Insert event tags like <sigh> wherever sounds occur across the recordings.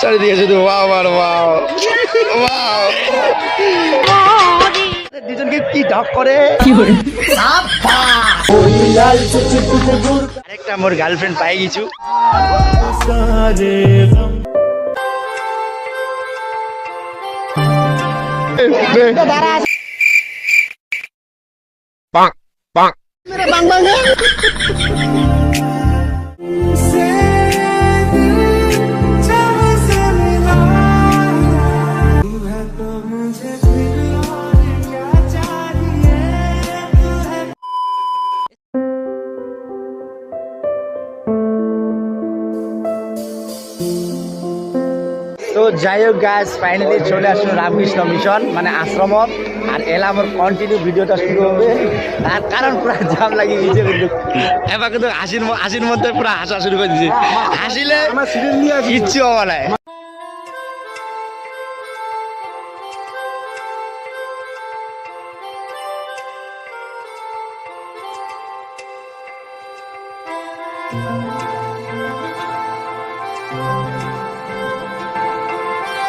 চারিদিকে শুধু ওয়াও আর wow. Wow. দুজনকে কি ঢক করে? একটা মোর গার্লফ্রেন্ড পাই গেছু তো যাই হোক গাছ ফাইনালি চলে আসলো রামকৃষ্ণ মিশন মানে আশ্রমত, আর এলা আমার কন্টিনিউ ভিডিওটা শুরু হবে। তার কারণ পুরো জাম লাগিয়ে দিয়েছে কিন্তু। এবার কিন্তু হাসির হাসির মধ্যে পুরো হাসা শুরু করে দিয়েছে হাসিলে কিচ্ছু হওয়া নাই ব্যাপারটা হচ্ছে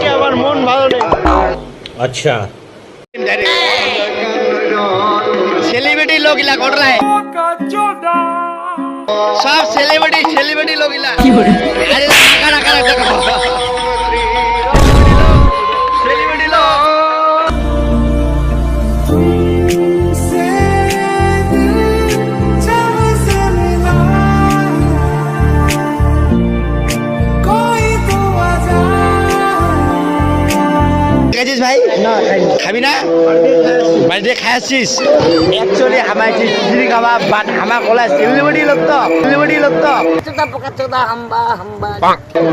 আজকে আমার মন ভালো নেই। আচ্ছা। সেলিব্রিটি লোক ইলা সব সেলিব্রিটি সেলিব্রিটি লোক ইলা। গেছিস ভাই? খাবি না? বাড়িতে খাই আসছিস? অ্যাকচুয়ালি আমার খাওয়া বাট আমার কলা সেলিব্রিটি লোক তো সেলিব্রিটি লোক তো।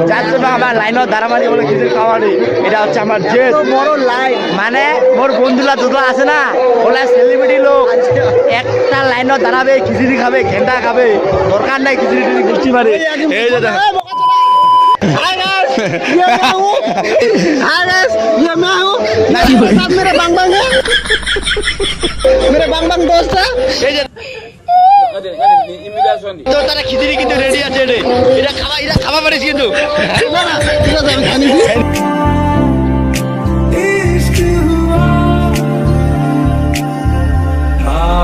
যার জন্য আমার লাইনত দাঁড়ামারি বলে খিচুড়ি খাওয়া নেই এটা হচ্ছে আমার যে বড় লাইন মানে মোর বন্ধুরা দুটো আছে না ওলা সেলিব্রিটি লোক। একটা লাইনত দাঁড়াবে খিচুড়ি খাবে ঘেন্টা খাবে। দরকার নাই খিচুড়ি গুষ্টি মারে এই যে <laughs> মেরে বাং বাং হ্যাঁ? মেরে বাং বাং দোস্ত হ্যাঁ? এই যে তো তারা খিচুড়ি কিন্তু রেডি আছে রে। এটা খাওয়া এটা খাওয়া পারিস কিন্তু।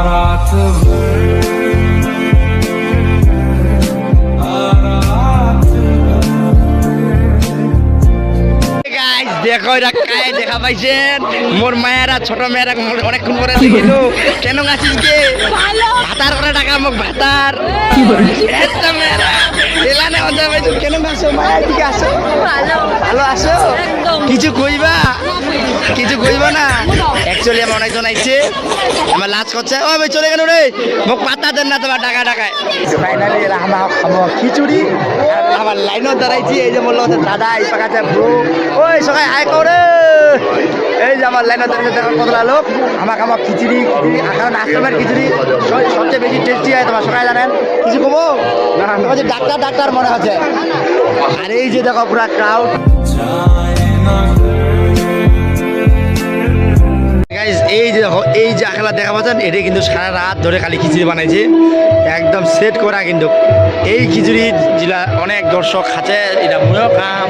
রাত দেখো এরা কায় দেখা পাইছেন? মোর মায়েরা ছোট মেয়েরা অনেকক্ষণ পরে দেখিল কেন আছিস কে ভাতার করে টাকা মোক ভাতার। এত মেয়েরা এলানে অঞ্চল পাইছো কেন আসো মায়ের দিকে আসো। ভালো। আসো কিছু কইবা? কিছু কইবা না? অ্যাকচুয়ালি আমার অনেকজন আইছে। আমার লাজ করছে। ও ভাই, চলে গেল রে। মোক পাতা দেন না তোমার টাকা টাকায় ফাইনালি আমার আমার খিচুড়ি। আমার লাইনত দাঁড়াইছি। এই যে বলল দাদা, এই পাকাতে ব্রো। ওই সবাই, আয় করে এই যে আমার লাইনত দাঁড়িয়ে দেখো কতটা লোক। আমাকে আমার খিচুড়ি কারণ আশ্রমের খিচুড়ি সব- সবচেয়ে বেশি টেস্টি হয়, তোমার সবাই জানেন। কিছু তোমার যে ডাক্তার ডাক্তার মনে হচ্ছে। আর এই যে দেখো পুরা ক্রাউড গাইজ এই যে দেখো এই যে আখলা দেখা পাচ্ছেন এটা কিন্তু সারা রাত ধরে খালি খিচুড়ি বানাইছে। একদম সেট করা কিন্তু। এই খিচুড়ি যেটা অনেক দর্শক খাচ্ছে এটা ময়ও কাম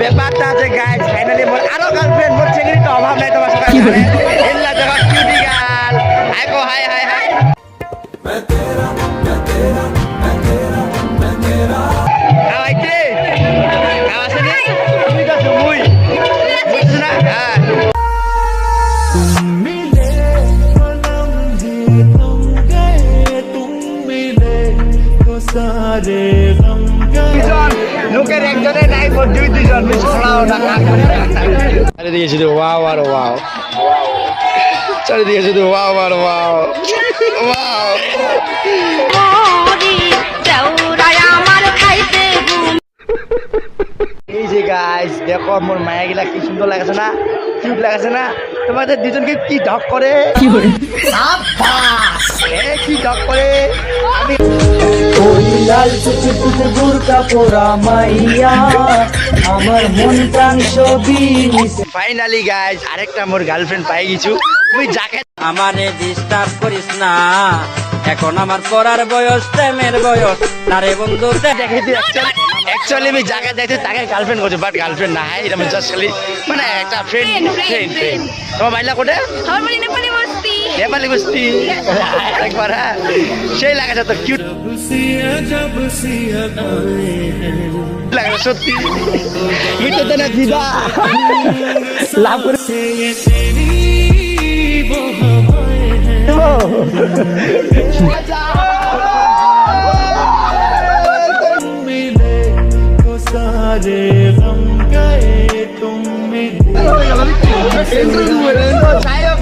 ব্যাপারটা আছে গাইজ ফাইনালি মোর আরও গার্লফ্রেন্ড মোর চেংড়ি তো অভাব নাই তোমার সাথে। এল্লা দেখো কিউটি গার্ল হাই হাই দুজন লোকের নাই দুই দুজন ছড়াও না কাক আরে ওয়াও আর ওয়াও। চারিদিকে শুধু ওয়াও আর ওয়াও। ওয়াও এই যে গাইস দেখো মোর মায়া গিলা কি সুন্দর লাগাছে না? কিউট লাগাছে না? তোমাদের দুজনকে কি ঢক করে? কি করে? কি ঢক করে? আমি ওই লাল বুরকা পোড়া মাইয়া। আমার মন প্রাণ সবই মিশে ফাইনালি গাইস আরেকটা মোর গার্লফ্রেন্ড পাই গেছু। তুই যাকে আমারে ডিস্টার্ব করিস না। এখন আমার পড়ার বয়স প্রেমের বয়স। না রে বন্ধু দেখে অ্যাকচুয়ালি আমি যাকে দেখছি তাকে গার্লফ্রেন্ড করছে বাট গার্লফ্রেন্ড না এটা আমি জাস্ট খালি মানে একটা ফ্রেন্ড ফ্রেন্ড ফ্রেন্ড তোমার বাইলা কোটে? আমার বাড়ি নেপালি একবার হ্যাঁ সেই লাগাছে তো কিউট লাগে সত্যি মিটে তো না দিদা লাভ করে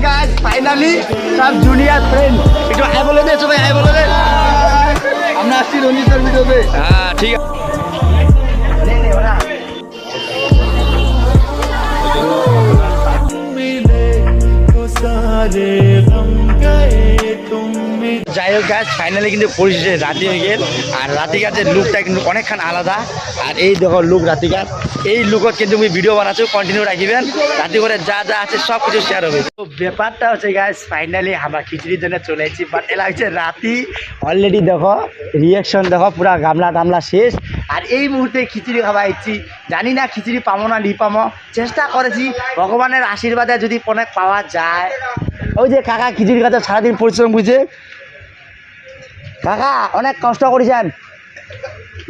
ফাইনালি সব জুনিয়র ফ্রেন্ড একটু হাই বলে দে সবাই হাই বলে দে। আমরা আসছি রঞ্জিতের ভিডিওতে হ্যাঁ ঠিক আছে। যাই হোক গাছ ফাইনালি কিন্তু পরিশেষে রাতি হয়ে গেল। আর রাতিকার লুকটা কিন্তু অনেকখান আলাদা। আর এই দেখো লুক রাতিকার। এই লুকত কিন্তু আমি ভিডিও বানাচ্ছো কন্টিনিউ রাখিবেন। রাতি করে যা যা আছে সব কিছু শেয়ার হবে। তো ব্যাপারটা হচ্ছে গাছ ফাইনালি আমরা খিচুড়ির জন্য চলে এসেছি। বাট এলা হচ্ছে রাতি। অলরেডি দেখো রিয়াকশন দেখো, পুরা গামলা টামলা শেষ। আর এই মুহূর্তে খিচুড়ি খাওয়া ইচ্ছি জানি না খিচুড়ি পাবো না নি পাবো। চেষ্টা করেছি, ভগবানের আশীর্বাদে যদি অনেক পাওয়া যায়। ওই যে কাকা খিচুড়ি খাতে সারাদিন পরিশ্রম বুঝে কাকা, অনেক কষ্ট করেছেন।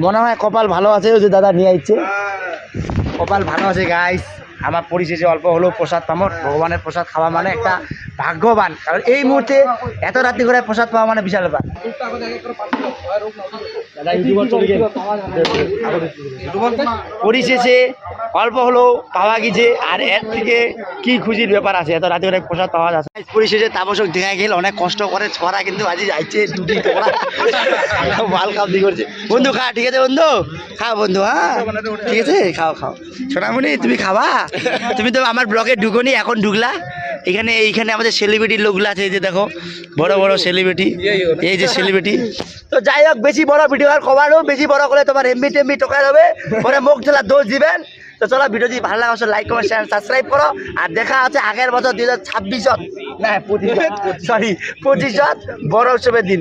মনে হয় কপাল ভালো আছে যে দাদা নিয়ে আসছে কপাল ভালো আছে গাইস আমার পরিশেষে অল্প হলেও প্রসাদ পাবো। ভগবানের প্রসাদ খাওয়া মানে একটা ভাগ্যবান। কারণ এই মুহূর্তে এত রাত্রি করে প্রসাদ পাওয়া মানে বিশাল ব্যাপার। পরিশেষে অল্প হলেও পাওয়া গেছে, আর এর থেকে কি খুশির ব্যাপার আছে? এত রাতে অনেক প্রসাদ পাওয়া যাচ্ছে। পরিশেষে তাপসক দেখা গেল, অনেক কষ্ট করে ছড়া কিন্তু আজ যাইছে, দুটি তোমরা কাপ দি করছে। বন্ধু, খা, ঠিক আছে বন্ধু? খাও বন্ধু হ্যাঁ? ঠিক আছে? খাও খাও। সোনামণি, তুমি খাবা? তুমি তো আমার ব্লগে ঢুকোনি, এখন ঢুকলা? এখানে, এইখানে আমাদের সেলিব্রিটি লোকগুলো আছে, এই যে দেখো, বড় বড় সেলিব্রিটি এই যে সেলিব্রিটি তো যাই হোক, বেশি বড় ভিডিও আর কমানো বেশি বড় করে তোমার এমবি টেমবি টোকায় হবে পরে মুখ চলা দোষ দিবেন। তো চলো ভিডিও যদি ভালো লাগে লাইক কমেন্ট শেয়ার সাবস্ক্রাইব করো। আর দেখা আছে আগের বছর দুই হাজার ছাব্বিশত। না সরি পঁচিশত বড় উৎসবের দিন।